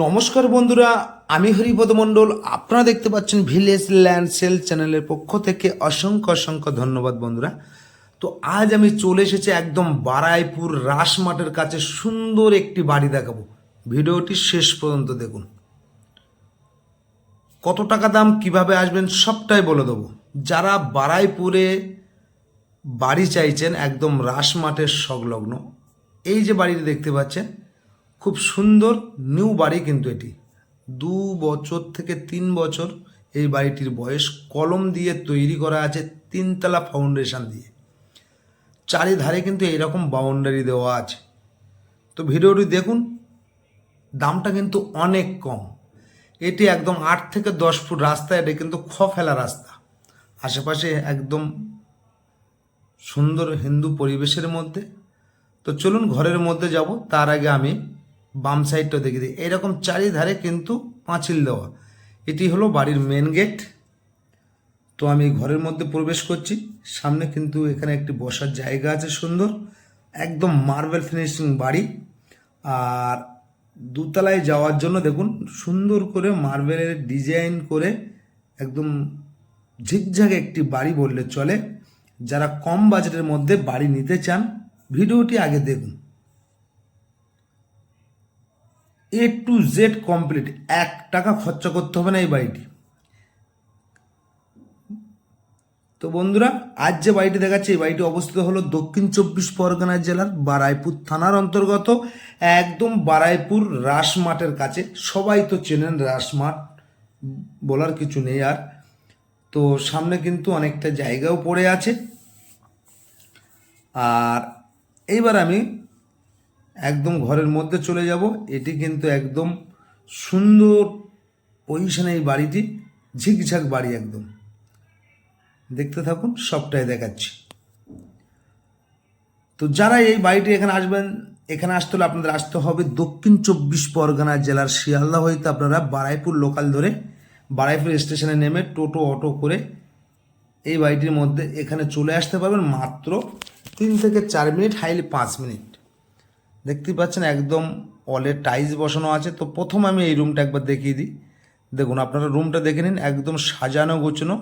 নমস্কার বন্ধুরা, আমি হরিপদ মণ্ডল। আপনারা দেখতে পাচ্ছেন ভিলেজ ল্যান্ড সেল চ্যানেলের পক্ষ থেকে অসংখ্য অসংখ্য ধন্যবাদ বন্ধুরা। তো আজ আমি চলে এসেছি একদম বারাইপুর রাসমাটের কাছে সুন্দর একটি বাড়ি দেখাবো। ভিডিওটি শেষ পর্যন্ত দেখুন। কত টাকা দাম, কীভাবে আসবেন সবটাই বলে দেবো। যারা বারাইপুরে বাড়ি চাইছেন একদম রাসমাটের সংলগ্ন, এই যে বাড়িটি দেখতে পাচ্ছেন খুব সুন্দর নিউ বাড়ি কিন্তু এটি। দু বছর থেকে তিন বছর এই বাড়িটির বয়স কলম দিয়ে তৈরি করা আছে তিনতলা ফাউন্ডেশন দিয়ে। চারিধারে কিন্তু এইরকম বাউন্ডারি দেওয়া আছে। তো ভিডিওটি দেখুন, দামটা কিন্তু অনেক কম। এটি একদম আট থেকে দশ ফুট রাস্তা, এটি কিন্তু খ ফেলা রাস্তা। আশেপাশে একদম সুন্দর হিন্দু পরিবেশের মধ্যে। তো চলুন ঘরের মধ্যে যাব, তার আগে আমি বাম সাইডটা দেখে দিই। এরকম চারিধারে কিন্তু পাঁচিল দেওয়া। এটি হলো বাড়ির মেন গেট তো আমি ঘরের মধ্যে প্রবেশ করছি। সামনে কিন্তু এখানে একটি বসার জায়গা আছে সুন্দর। একদম মার্বেল ফিনিশিং বাড়ি। আর দুতলায় যাওয়ার জন্য দেখুন, সুন্দর করে মার্বেলের ডিজাইন করে একদম ঝিকঝাক একটি বাড়ি বললে চলে। যারা কম বাজেটের মধ্যে বাড়ি নিতে চান, ভিডিওটি আগে দেখুন। এ টু জেড কমপ্লিট এক টাকা খরচা করতে হবে না এই বাড়িটি। তো বন্ধুরা, আজ যে বাড়িটি দেখাচ্ছে, এই বাড়িটি অবস্থিত হলো দক্ষিণ চব্বিশ পরগনা জেলার বারাইপুর থানার অন্তর্গত, একদম বারাইপুর রাসমাটের কাছে। সবাই তো চেনেন রাসমাট বলার কিছু নেই আর। তো সামনে কিন্তু অনেকটা জায়গাও পড়ে আছে। আর এইবার আমি একদম ঘরের মধ্যে চলে যাব। এটি কিন্তু একদম সুন্দর পজিশনে এই বাড়িটি, ঝিকঝাক বাড়ি একদম। দেখতে থাকুন, সবটাই দেখাচ্ছি। তো যারা এই বাড়িটি এখানে আসবেন, এখানে আসতে হলে আপনাদের আসতে হবে দক্ষিণ চব্বিশ পরগনা জেলার শিয়ালদা হইতে আপনারা বারাইপুর লোকাল ধরে বারাইপুর স্টেশনে নেমে টোটো, অটো করে এই বাড়িটির মধ্যে এখানে চলে আসতে পারবেন মাত্র তিন থেকে চার মিনিট, হাইলি পাঁচ মিনিট। দেখতেই পাচ্ছেন একদম অলের টাইলস বসানো আছে। তো প্রথম আমি এই রুমটা একবার দেখিয়ে দিই। দেখুন, আপনারা রুমটা দেখে নিন, একদম সাজানো গোছানো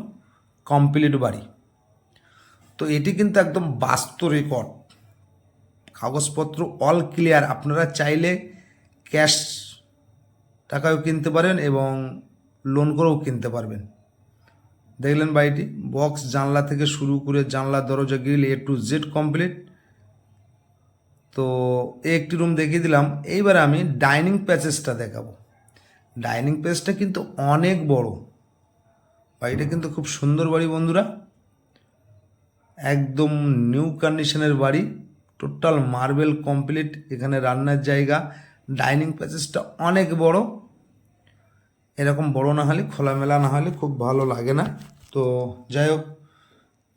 কমপ্লিট বাড়ি। তো এটি কিন্তু একদম বাস্তু রেকর্ড কাগজপত্র অল ক্লিয়ার আপনারা চাইলে ক্যাশ টাকাও কিনতে পারেন এবং লোন করেও কিনতে পারবেন। দেখলেন বাড়িটি? বক্স জানলা থেকে শুরু করে জানলা দরজা grill A to Z complete তো একটি রুম দেখিয়ে দিলাম। এইবার আমি ডাইনিং প্যাসেজটা দেখাবো। ডাইনিং প্যাসেজটা কিন্তু অনেক বড়। বাড়িটা কিন্তু খুব সুন্দর বাড়ি বন্ধুরা। একদম নিউ কন্ডিশনের বাড়ি। টোটাল মার্বেল কমপ্লিট এখানে রান্নার জায়গা। ডাইনিং প্যাসেজটা অনেক বড়। এরকম বড় না হলে, খোলামেলা না হলে খুব ভালো লাগে না। তো যাই হোক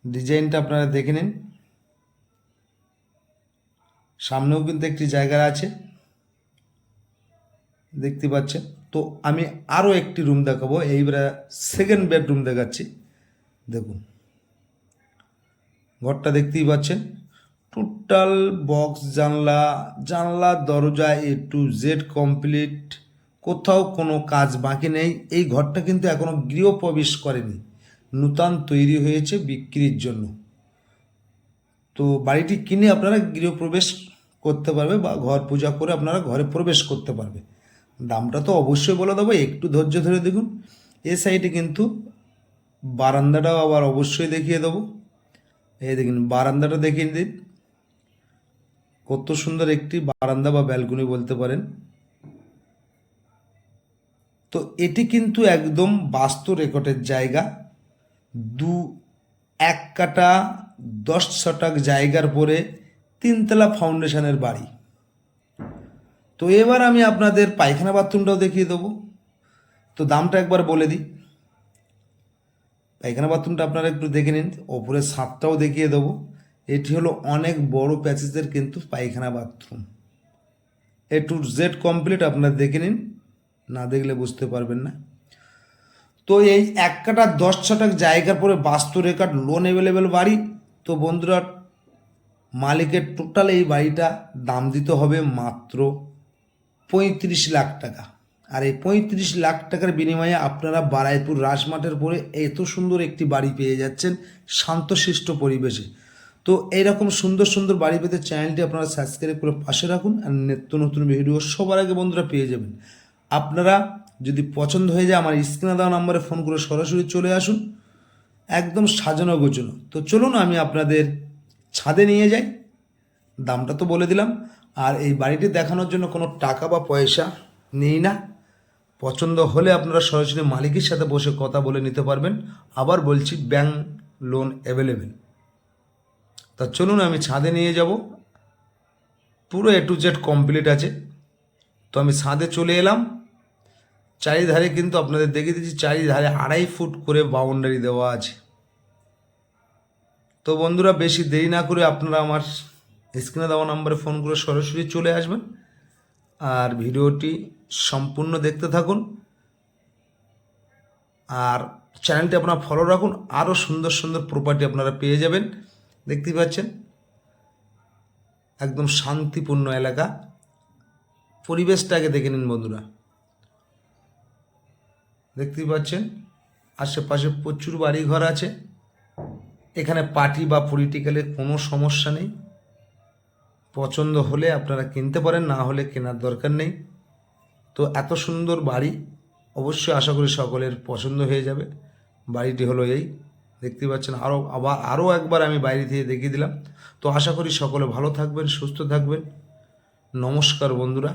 ডিজাইনটা আপনারা দেখে নিন। সামনেও কিন্তু একটি জায়গা আছে। দেখতে পাচ্ছেন। তো আমি আরও একটি রুম দেখাবো। এইবারে সেকেন্ড বেডরুম দেখাচ্ছি। দেখুন। ঘরটা দেখতেই পাচ্ছেন। টোটাল বক্স জানলা জানলা, দরজা এ টু জেড কমপ্লিট কোথাও কোনো কাজ বাকি নেই। এই ঘরটা কিন্তু এখনও গৃহপ্রবেশ করেনি। নূতন তৈরি হয়েছে বিক্রির জন্য। তো বাড়িটি কিনে আপনারা গৃহপ্রবেশ করতে পারবে বা ঘর পূজা করে আপনারা ঘরে প্রবেশ করতে পারবে। দামটা তো অবশ্যই বলে দেবো, একটু ধৈর্য ধরে দেখুন। এ সাইডে কিন্তু বারান্দাটাও আবার অবশ্যই দেখিয়ে দেবো। এই দেখুন, বারান্দাটা দেখিয়ে দিন। কত সুন্দর একটি বারান্দা বা ব্যালকনি বলতে পারেন। তো এটি কিন্তু একদম বাস্তু রেকর্ডের জায়গা। দু, এক কাটা দশ শতক জায়গার পরে তিনতলা ফাউন্ডেশনের বাড়ি। তো এবার আমি আপনাদের পায়খানা বাথরুমটাও দেখিয়ে দেবো। তো দামটা একবার বলে দিই। পায়খানা বাথরুমটা আপনারা একটু দেখে নিন ওপরে সাতটাও দেখিয়ে দেবো। এটি হলো অনেক বড় প্যাসেজের কিন্তু পায়খানা bathroom A to Z complete আপনারা দেখে নিন, না দেখলে বুঝতে পারবেন না। তো এই এক কাটা দশ ছটাক জায়গার পরে বাস্তু রেকর্ড লোন অ্যাভেলেবেল বাড়ি। তো বন্ধুরা মালিকের টোটাল এই বাড়িটা দাম দিতে হবে মাত্র পঁয়ত্রিশ লাখ টাকা। আর এই পঁয়ত্রিশ লাখ টাকার বিনিময়ে আপনারা বারাইপুর রাজমাঠের পরে এত সুন্দর একটি বাড়ি পেয়ে যাচ্ছেন শান্তশিষ্ট পরিবেশে। তো এইরকম সুন্দর সুন্দর বাড়ি পেতে চ্যানেলটি আপনারা সাবস্ক্রাইব করে পাশে রাখুন আর নিত্য নতুন ভিডিও সবার আগে বন্ধুরা পেয়ে যাবেন। আপনারা যদি পছন্দ হয়ে যায় আমার স্ক্রিনে দেওয়া নম্বরে ফোন করে সরাসরি চলে আসুন। একদম সাজানো গোছানো। তো চলুন আমি আপনাদের ছাদে নিয়ে যাই। দামটা তো বলে দিলাম। আর এই বাড়িটি দেখানোর জন্য কোনো টাকা বা পয়সা নেই না। পছন্দ হলে আপনারা সরাসরি মালিকের সাথে বসে কথা বলে নিতে পারবেন। আবার বলছি, ব্যাংক লোন অ্যাভেলেবেল তা চলুন, আমি ছাদে নিয়ে যাব। পুরো এ টু জেড কমপ্লিট আছে। তো আমি ছাদে চলে এলাম। চারিধারে কিন্তু আপনাদের দেখিয়ে দিচ্ছি, চারিধারে আড়াই ফুট করে বাউন্ডারি দেওয়া আছে। তো বন্ধুরা, বেশি দেরি না করে আপনারা আমার স্ক্রিনে দেওয়া নাম্বারে ফোন করে সরাসরি চলে আসবেন আর ভিডিওটি সম্পূর্ণ দেখতে থাকুন। আর চ্যানেলটি আপনারা ফলো রাখুন আরও সুন্দর সুন্দর প্রপার্টি আপনারা পেয়ে যাবেন। দেখতেই পাচ্ছেন, একদম শান্তিপূর্ণ এলাকা। পরিবেশটাকে দেখে নিন বন্ধুরা। দেখতেই পাচ্ছেন, আশেপাশে প্রচুর বাড়িঘর আছে। এখানে পার্টি বা পলিটিক্যালের কোনো সমস্যা নেই। পছন্দ হলে আপনারা কিনতে পারেন, না হলে কেনার দরকার নেই। তো এত সুন্দর বাড়ি অবশ্যই আশা করি সকলের পছন্দ হয়ে যাবে। বাড়িটি হলো এই, দেখতে পাচ্ছেন আরও আবার আরও একবার আমি বাইরে থেকে দেখিয়ে দিলাম। তো আশা করি সকলে ভালো থাকবেন, সুস্থ থাকবেন। নমস্কার বন্ধুরা।